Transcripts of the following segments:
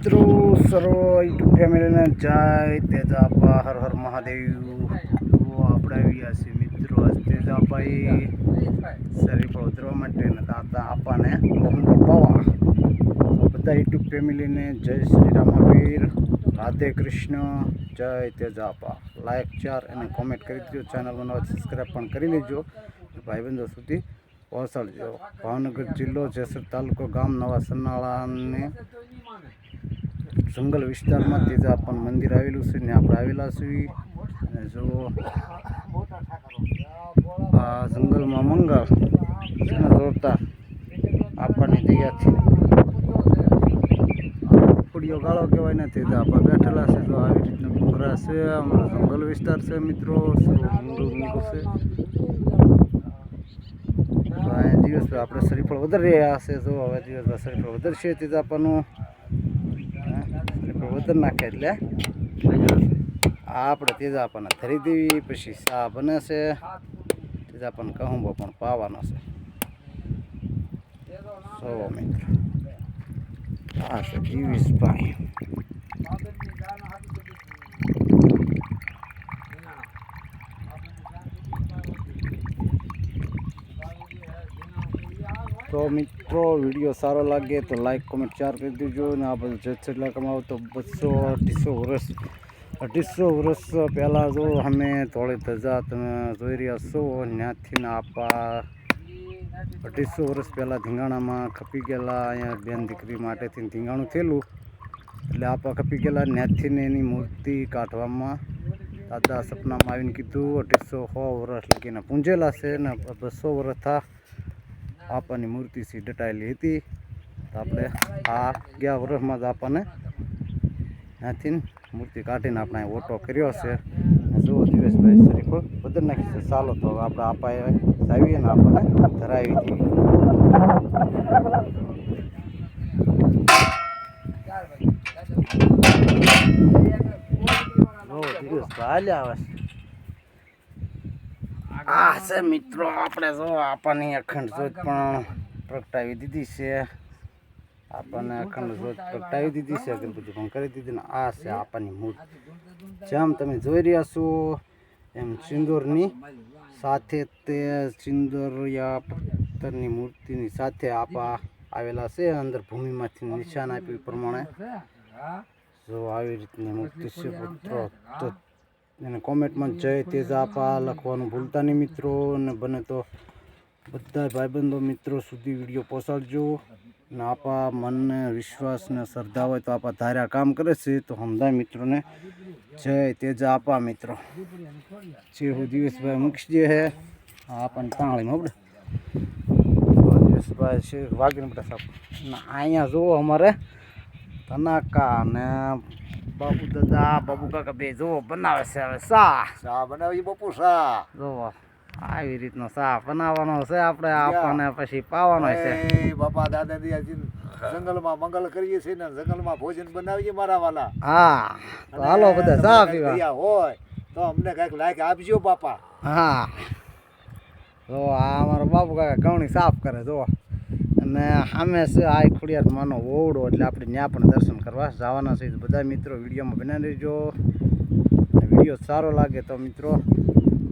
મિત્રો સર્વ યુટ્યુબ ફેમિલીને જય તેજાપા, હર હર મહાદેવ. તો આપણે આવ્યા છીએ મિત્રો આજ તેજાપાઈ શરીફ ઉતરવા માટે દાદા આપાને બહુ પાવા. બધા યુટ્યુબ ફેમિલીને જય શ્રી રામાવીર રાધે કૃષ્ણ, જય તેજાપા. લાઈક ચાર અને કોમેન્ટ કરી દેજો. ચેનલ નવા સબસ્ક્રાઈબ પણ કરી લેજો. ભાઈબંધો સુધી પહોંચાડજો. ભાવનગર જિલ્લો જેસર તાલુકો ગામ નવા સન્નાળાને જંગલ વિસ્તારમાં તેજા પણ મંદિર આવેલું છે ને આપણે આવેલા છીએ. અને જો આ જંગલમાં મંગળ એને આપણને દયાથી ઉપડીઓ ગાળો કહેવાય ને તે આપણે બેઠેલા છે. તો આવી રીતના ડુંગરા છે અમારો જંગલ વિસ્તાર છે મિત્રો છે. દિવસ આપણે શરીફળ વધારે રહ્યા હશે જો હવે દિવસ શરીફળ વધારશે તો આપણનું વધારે નાખે એટલે આપણે તેજા આપણને ધરી દેવી પછી સા બને છે. તેજાપન કહુંબો પણ પાવાનો છે. સો મિત્ર. આ છે જીવીશભાઈ તો મિત્રો, વીડિયો સારો લાગે તો લાઈક કોમેન્ટ ચાર કરી દેજો અને આ બધું જેટલા કમાવો તો બસો અઢીસો વર્ષ અઢીસો વર્ષ પહેલાં જો અમે થોડી ધજા તમે જોઈ રહ્યા છો ત્યાંથી આપા અઢીસો વર્ષ પહેલાં ધીંગાણામાં ખપી ગયેલા અહીંયા બેન દીકરી માટેથી ધીંગાણું થયેલું. એટલે આપા ખપી ગયેલા ત્યાંથી એની મૂર્તિ કાઢવામાં દાદા સપનામાં આવીને કીધું, અઢીસો સો વર્ષ લગીને પૂંજેલા છે ને બસો વર્ષ થા. આપવાની મૂર્તિ સી દટાયેલી હતી. તો આપણે આ ગયા વર્ષમાં જ આપણને ત્યાંથી મૂર્તિ કાઢીને આપણે ઓટો કર્યો છે. જુઓ દિવસભાઈ શરીફ બદલ નાખી છે. ચાલો તો આપણે આપાએ આવીએ ને આપણને ધરાવી દિવસભાઈ હાલ્યા આવે છે. આ છે મિત્રો, આપણે જો આપણને અખંડ જ્યોત પણ પ્રગટાવી દીધી છે. આપણને અખંડ જ્યોત પ્રગટાવી દીધી છે અગરબત્તી પણ કરી દીધી ને આ છે આપણની મૂર્તિ જેમ તમે જોઈ રહ્યા છો, એમ સિંદૂરની સાથે તે સિંદૂરિયા પથ્થરની મૂર્તિની સાથે આપા આવેલા છે, અંદર ભૂમિમાંથી નિશાન આપ્યું પ્રમાણે. જો આવી રીતની મૂર્તિ છે પુત્રો એને કોમેન્ટમાં જય તેજાપા લખવાનું ભૂલતા નહીં મિત્રો. અને બને તો બધા ભાઈબંધો મિત્રો સુધી વીડિયો પહોંચાડજો. ને આપા મનને વિશ્વાસ ને શ્રદ્ધા હોય તો આપા ધાર્યા કામ કરે છે તો હમદા મિત્રોને. જય તેજા આપા મિત્રો. જે હું દિવસભાઈ મૂકીએ હે, આ આપણને તાણીમાં આપણે દિવસભાઈ છે વાગીને બધા સાપ. ને અહીંયા જુઓ અમારે તનાકા ને બાબુ દાદા બાપુ કાકા બે જુઓ બનાવે છે હવે સા સા બનાવી બાપુ સા જુઓ આવી રીતનો સા બનાવવાનો છે આપણે આપણને પછી પાવાનો છે. બાપા દાદા દાદી જંગલમાં મંગલ કરીએ છીએ ને જંગલમાં ભોજન બનાવીએ મારા વાલા. હા તો હાલો બધા સા પીવા. હોય તો અમને કંઈક લાયક આપજો બાપા. હા. જો આ અમારો બાપુ કાકા ઘઉંની સાફ કરે જો અને સામે છે આ ખોડિયાર માનો ઓવડો એટલે આપણે ત્યાં પણ દર્શન કરવા જવાના છે. બધા મિત્રો વિડીયોમાં બનાવી અને વીડિયો સારો લાગે તો મિત્રો,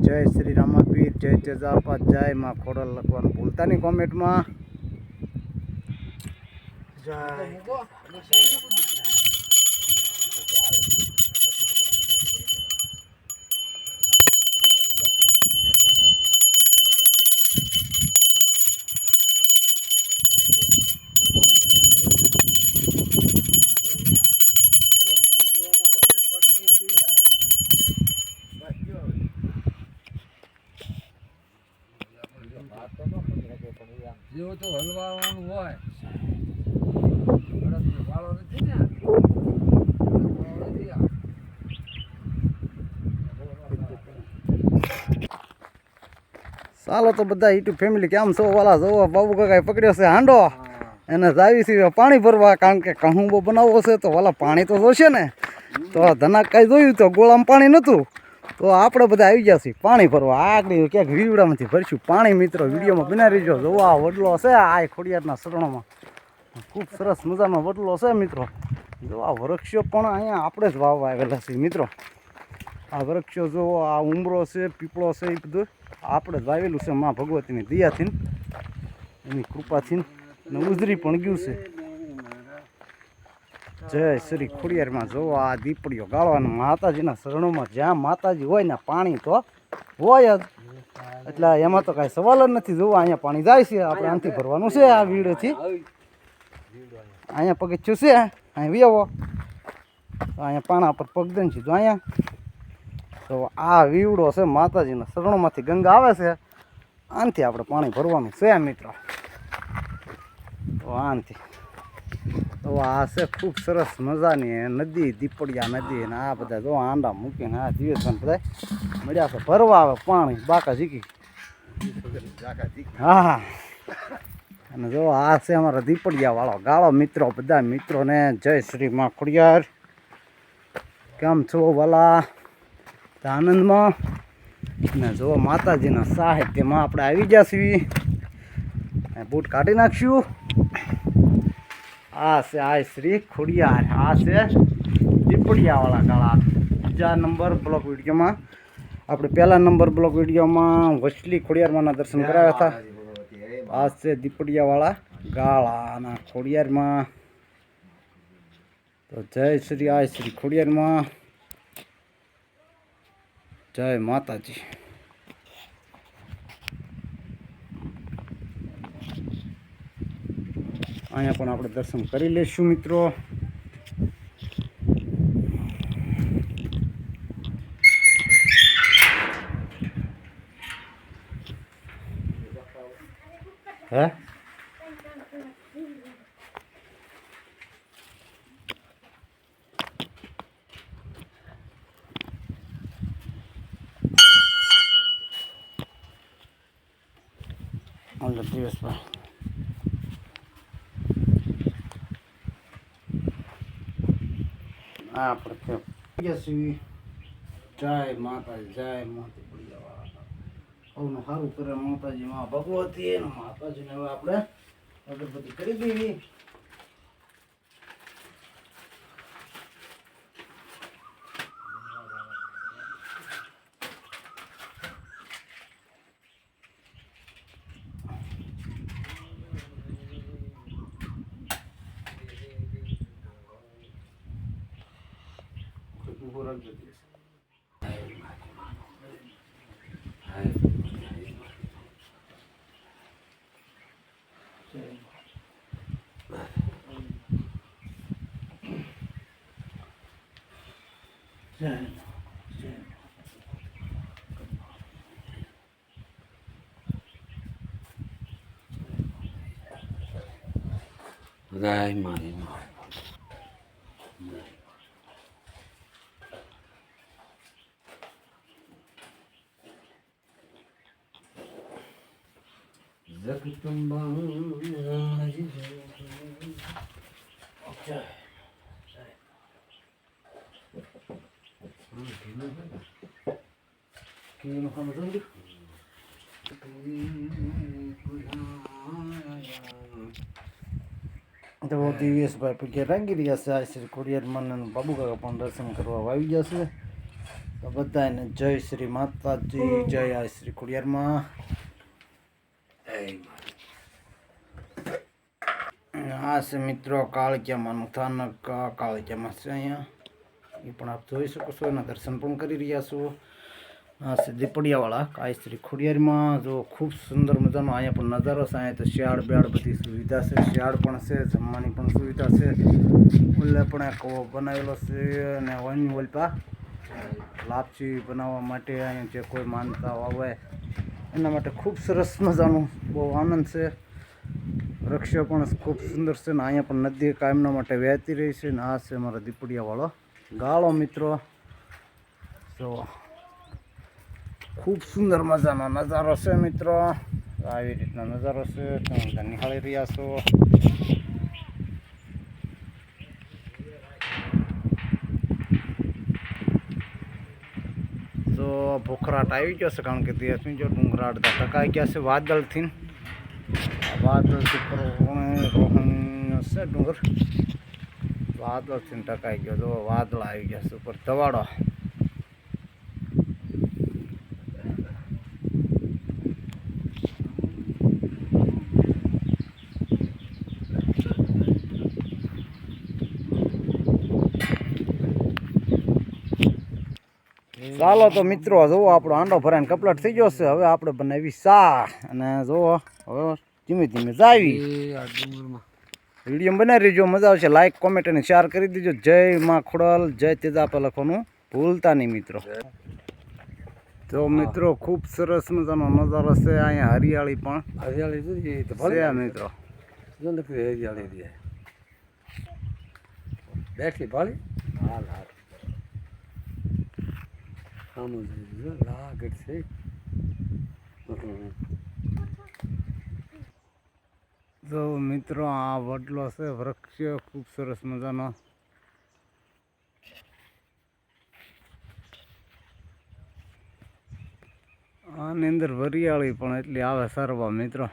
જય શ્રી રામાપીર, જય તેજાપા જય માં ખોડલ લખવાનું ભૂલતા નહીં કોમેન્ટમાં. જય. જેવો તો હલવાનું હોય. વાળો નથી ને. ચાલો તો બધા યુટ્યુબ ફેમિલી કેમ છો? વાલા જોવો બાબુ કાકાએ પકડ્યો છે હાંડો. એને જાવી છે પાણી ભરવા કારણ કે કહુંબો બનાવવો છે તો વાલા પાણી તો જોશે ને. તો ધનાક કાંઈ જોયું તો ગોળામાં પાણી નહોતું. તો આપણે બધા આવી ગયા છીએ પાણી ભરવા. આગળ ક્યાંક વીવડામાંથી ભરશું. પાણી મિત્રો, વિડીયોમાં બનાવી રહીજો. જોવા વડલો છે, આ ખોડિયારના શરણોમાં. ખૂબ સરસ મજાનો વડલો છે મિત્રો. જો આ વૃક્ષો પણ અહીંયા આપણે જ વાવવા આવેલા છે મિત્રો. આ વૃક્ષો જો આ ઉમરો છે, પીપળો છે, એ બધું આપણે જ વાવેલું છે મા ભગવતીની દયાથી એની કૃપાથી ને ઉજરી પણ ગયું છે. જય શ્રી ખોડિયારમાં જોવો આ દીપડીઓ ગાળવાનું માતાજીના શરણોમાં જ્યાં માતાજી હોય ને પાણી તો હોય જ. એટલે એમાં તો કાંઈ સવાલ જ નથી. જોવા અહીંયા પાણી જાય છે. આપણે આનથી ભરવાનું છે આ વીડેથી અહીંયા પગથિયું છે. અહીં વ્યવો. તો અહીંયા પાણા પર પગદન છે જો અહીંયા. તો આ વીવડો છે માતાજીના શરણોમાંથી ગંગા આવે છે. આનથી આપણે પાણી ભરવાનું છે મિત્રો. તો આનાથી. તો આ છે ખૂબ સરસ મજાની નદી, દીપડિયા નદી ને આ બધા જો આંડા મૂકીને આ દિવસ બધા મળ્યા છે, ભરવા આવે પાણી, બાકા ઝીકી. હા અને જો આ છે અમારા દીપડિયા વાળો ગાળો મિત્રો, બધા મિત્રોને જય શ્રી માં ખોડિયાર. કેમ છો વાલા આનંદમાં? ને જો માતાજીના સાહિત્યમાં આપણે આવી જશું બૂટ કાઢી નાખશું આ છે, આ શ્રી ખોડિયાર, આ છે દીપડિયાવાળા ગાળા. બીજા નંબર બ્લોક વિડીયોમાં, આપણે પહેલા નંબર બ્લોક વિડીયોમાં વસલી ખોડિયારમાંના દર્શન કરાવ્યા હતા. આ છે દીપડિયાવાળા ગાળા અને ખોડિયારમાં તો જય શ્રી, આ શ્રી ખોડિયારમાં. જય માતાજી. અહીંયા પણ આપણે દર્શન કરી લઈશું મિત્રો. હે? આ આપણે ત્યાં આપણે જય માતાજી, જય માતા સૌનું સારું કરે માતાજી, માં ભગવતી અને માતાજીને હવે આપણે અગરબત્તી કરી દેવી ઊભો રાખજો દિવસ જય જય રાય મારી માં જય સમજ્યું તો દિવેશભાઈ પગે રાંગી રહ્યા છે આ શ્રી ખોડિયાર અને બાબુકાકા પણ દર્શન કરવા આવી ગયા છે તો બધાને જય શ્રી માતાજી જય આ શ્રી ખોડિયારમાં આ છે મિત્રો કાળકિયામાંનું સ્થાનક કાળકિયામાં છે અહીંયા એ પણ આપ જોઈ શકો છો એના દર્શન પણ કરી રહ્યા છો આ છે દીપડિયાવાળા કાય શ્રી ખોડિયારમાં જો ખૂબ સુંદર મજાનો અહીંયા પણ નજારો છે અહીંયા તો શિયાળ બિયાળ બધી સુવિધા છે શિયાળ પણ છે જમવાની પણ સુવિધા છે ઓલે પણ એક બનાવેલો છે અને વન ઓલપા લાપસી બનાવવા માટે અહીંયા જે કોઈ માનતા આવે એના માટે ખૂબ સરસ મજાનું બહુ આનંદ છે વૃક્ષો પણ ખૂબ સુંદર છે ને અહીંયા પણ નદી કાયમના માટે વહેતી રહી છે ને આ છે અમારા દીપડિયાવાળો ગાળો મિત્રો જો ખૂબ સુંદર મજાનો નજારો છે મિત્રો આવી રીતનો નજારો છે, તમે બધા નિહાળી રહ્યા છો. તો ભૂખરાટ આવી ગયો છે, કારણ કે દિવસની જો ડુંગરા અડધા ટકાઈ ગયા છે વાદળથી. આ વાદળથી પર રોહન છે ડુંગર. વાદળથી ટકાઈ ગયો. જો વાદળા આવી ગયા છે ઉપર ધવાડો. ચાલો તો મિત્રો જુઓ આપણો આંડો ભરાઈને કપલટ થઈ ગયો છે. હવે આપણે બનાવી સા અને જુઓ હવે ધીમે ધીમે જાવી. વીડિયો બનાવી દેજો મજા આવશે. લાઈક કોમેન્ટ અને શેર કરી દેજો. જય માં ખોડલ જય તેજાપા લખવાનું ભૂલતા નહીં મિત્રો. તો મિત્રો ખૂબ સરસ મજાનો નજારો છે. અહીંયા હરિયાળી પણ હરિયાળી છે મિત્રો. હરિયાળી બેઠી ભાળી હાલ હાલ. આમ જ જો લાગટ છે. તો મિત્રો, આ વડલો છે, વૃક્ષ, ખૂબ સરસ મજાનો. આની અંદર વરિયાળી પણ એટલી આવે સરવા મિત્રો.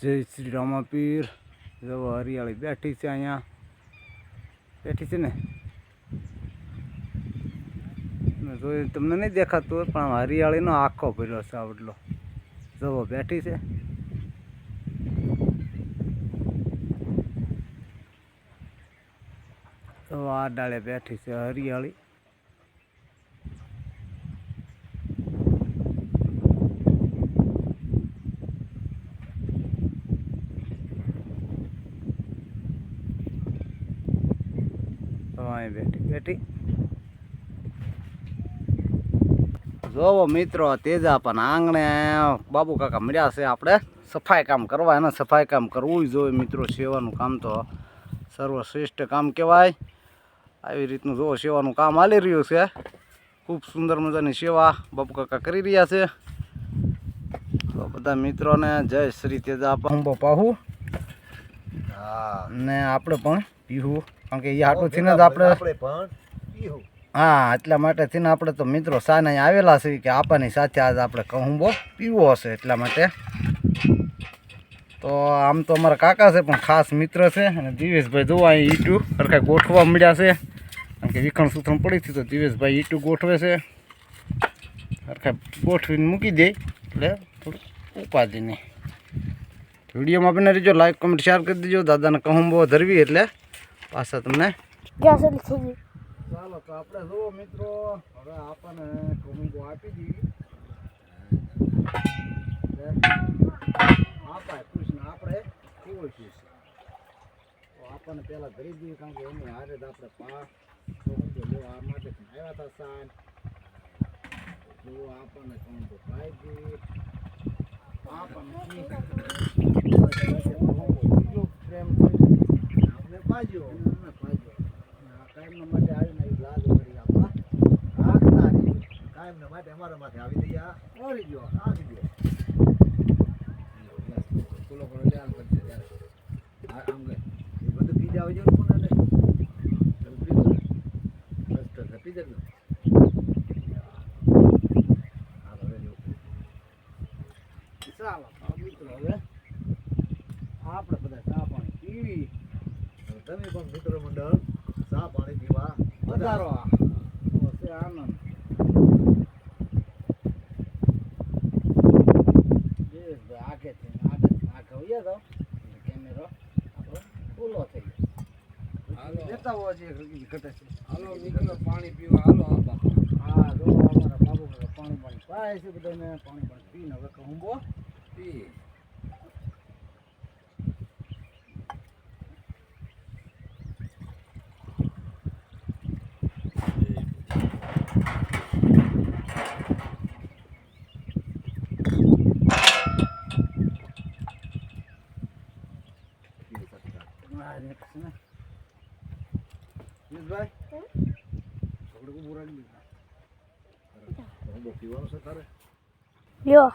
જય શ્રી રામાપીર. જો હરિયાળી બેઠી છે અહીંયા. બેઠી છે ને મેં જોયું તમને નહીં દેખાતું હોય, પણ હરિયાળીનો આખો ભર્યો છે આવડલો વડલો. જવો બેઠી છે. તો આ ડાળે બેઠી છે હરિયાળી. તો બેઠી બેઠી. જોવો મિત્રો તેજા પણ આંગણે બાબુ કાકા મળ્યા છે આપણે. સફાઈ કામ કરવા એને સફાઈ કામ કરવું જ જોઈએ મિત્રો સેવાનું કામ તો સર્વશ્રેષ્ઠ કામ કહેવાય. આવી રીતનું જોવો સેવાનું કામ હાલી રહ્યું છે. ખૂબ સુંદર મજાની સેવા બાપુ કાકા કરી રહ્યા છે. તો બધા મિત્રોને જય શ્રી તેજા અંબો પાહુ. હા. ને આપણે પણ પીવું કારણ કે એ હાટુંથી જ આપણે આપણે પણ પીવું હા, એટલા માટે થઈને આપણે તો મિત્રો સાને આવેલા છે કે આપાની સાથે આજ આપણે કહુંબો પીવો હશે એટલા માટે. તો આમ તો અમારા કાકા છે, પણ ખાસ મિત્ર છે અને દિવેશભાઈ જોવા અહીં ઈટું. સરખા ગોઠવા મળ્યા છે. કારણ કે વિખણ સૂથણ પડી હતી તો દિવેશભાઈ ઈટું ગોઠવે છે. સરખા ગોઠવીને મૂકી દે, એટલે થોડું ઉપાધિ વિડીયોમાં બને રહેજો લાઈક કમેન્ટ શેર કરી દેજો. દાદાને કહુંબો ધરવી એટલે પાછા તમને ચાલો, તો આપણે જુઓ મિત્રો, હવે આપણને કમુંગો આપી દઈએ આપાય કૃષ્ણ આપણે કેવો ખુશ તો આપણને પહેલાં ધરી દીધું કારણ કે એની હારે જ આપણે પા કમુંગો લેવા આ માટે આવ્યા હતા સાન જુઓ, આપણને કમુંગો ખાઈ દીધી આપણને પ્રેમ આપણે પાજો પાજો કાયમના માટે આવીને આવી લાજ કરી આપવા રાખતા. કાયમના માટે અમારા માથે આવી દઈએ ઓરી ગયો આપી દે ફૂલો ફૂલો લે, આમ ત્યારે. આમ. એ બધું બીજા આવી જાય કોને ને તમે પી લો. બસ પી જજો. ચાલો તો મિત્રો હવે આપણે બધા ચા પાણી પીવી હવે તમે પણ મિત્ર મંડળ ચા પાણી પીવા છે આનંદ. આગળથી આગળ વહી જાઓ એટલે કેમેરો આપણો ફૂલો થઈ હાલો. જાય લેતા હોવા ઘટે છે. હાલો મિત્રો પાણી પીવા. હાલો આ બાપા. હા જો અમારા બાબુ પાણી પાણી પાય છે બધાને. પાણી પાણી પીને હવે કહું પી. હા next ને યુસભાઈ તારે લ્યો.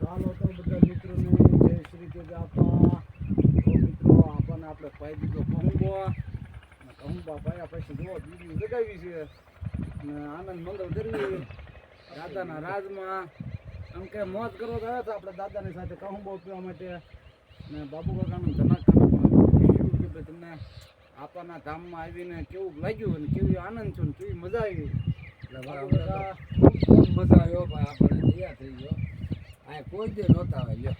ચાલો તો બધા મિત્રોને જય શ્રી તેજાપા મિત્રો, આપણને આપણે પાઈ દીધો કહુંબો અને પાયા પછી જો બીજી જગાવી છે. આનંદ મંગળ કરવી દાદાના રાજમાં. આમ કે મોજ કરવા તો આપણે દાદાની સાથે કહું બહુ પીવા માટે. ને બાબુ કાકાનું ધનાકાનું કે ભાઈ તમને આપણા ધામમાં આવીને કેવું લાગ્યું અને કેવી આનંદ થયો ને કેવી મજા આવી? મજા આવ્યો ભાઈ આપણે દયા થઈ ગયો. આ કોઈ દે નહોતા લ્યો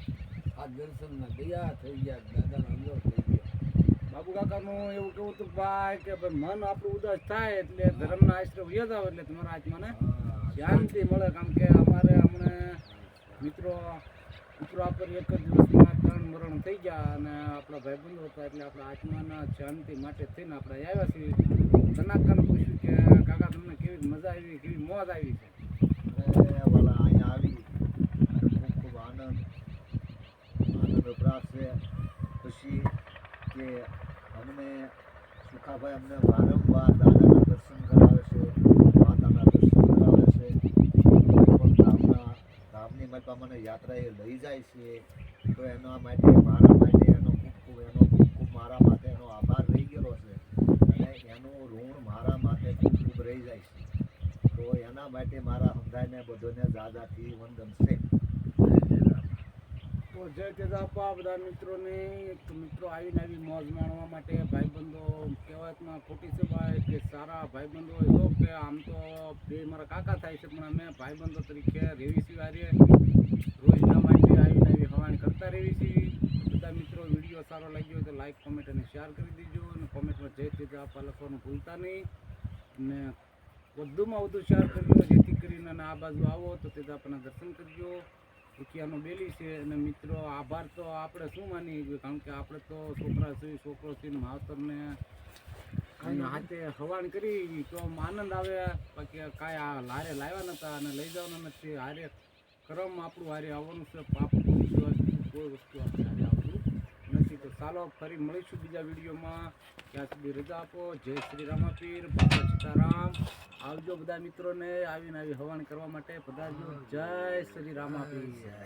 આ દર્શનમાં દયા થઈ ગયા દાદાનો અંદરો થઈ ગયો. બાબુ કાકાનું એવું કેવું હતું ભાઈ કે ભાઈ મન આપણું ઉદાસ થાય એટલે ધર્મના આશ્રય યાદ આવે એટલે તમારા આજ મને શાંતિ. મળે. કારણ કે અમારે અમને મિત્રો મિત્રો આપણે એક જ દિવસમાં ત્રણ મરણ થઈ ગયા અને આપણા ભાઈબંધો હતા એટલે આપણા આત્માના શાંતિ માટે થઈને આપણે આવ્યા છીએ. તનાકાને પૂછ્યું કે, કાકા, તમને કેવી મજા આવી? કેવી મોજ આવી છે અને વાલા અહીંયા આવી ખૂબ ખૂબ આનંદ આનંદ પ્રાપ્ત છે ખુશી કે અમને સુખાભાઈ અમને વારંવાર દાદાના દર્શન કરાવે છે માતાના દર્શન કરાવે છે કોઈ પણ ધામના ધામની માટે મને યાત્રાએ લઈ જાય છે તો એના માટે મારા માટે એનો ખૂબ ખૂબ એનો ખૂબ ખૂબ મારા માટે એનો આભાર રહી ગયેલો છે અને એનું ઋણ મારા માટે ખૂબ ખૂબ રહી જાય છે તો એના માટે મારા સમજાયને બધોને દાદાથી વંદન છે તો જય તેજાપા બધા મિત્રોને. મિત્રો, આવીને આવી મોજ માણવા માટે ભાઈબંધો કહેવતમાં ખોટી છે ભાઈ કે સારા ભાઈબંધો હોય તો કે આમ તો બે મારા કાકા થાય છે, પણ અમે ભાઈબંધો તરીકે રેવી હારે રોજના માટે આવીને આવી હવાણી કરતા રહેવી છીએ બધા મિત્રો, વીડિયો સારો લાગ્યો તો લાઈક કોમેન્ટ અને શેર કરી દેજો. અને કોમેન્ટમાં જય તેજાપા લખવાનું ભૂલતા નહીં. અને વધુમાં વધુ શેર કરજો જેથી કરીને આ બાજુ આવો તો તે આપણા દર્શન કરજો. રૂપિયાનો બેલી છે અને મિત્રો આભાર તો આપણે શું માની કારણ કે આપણે તો છોકરા છીએ છોકરો છીએ માવતરને હાથે હવાણ કરી તો આમ આનંદ આવે. બાકી કાંઈ આ લારે લાવ્યા નતા અને લઈ જવાના નથી. હારે કરમ આપણું હારે આવવાનું છે પાપ કોઈ વસ્તુ આપણે તો ચાલો ફરી મળીશું બીજા વિડીયોમાં. ત્યાં સુધી રજા આપો. જય શ્રી રામાપીર. બાબા સીતારામ. આવજો બધા મિત્રોને આવીને આવી હવાન કરવા માટે. પધારજો જય શ્રી રામાપીર.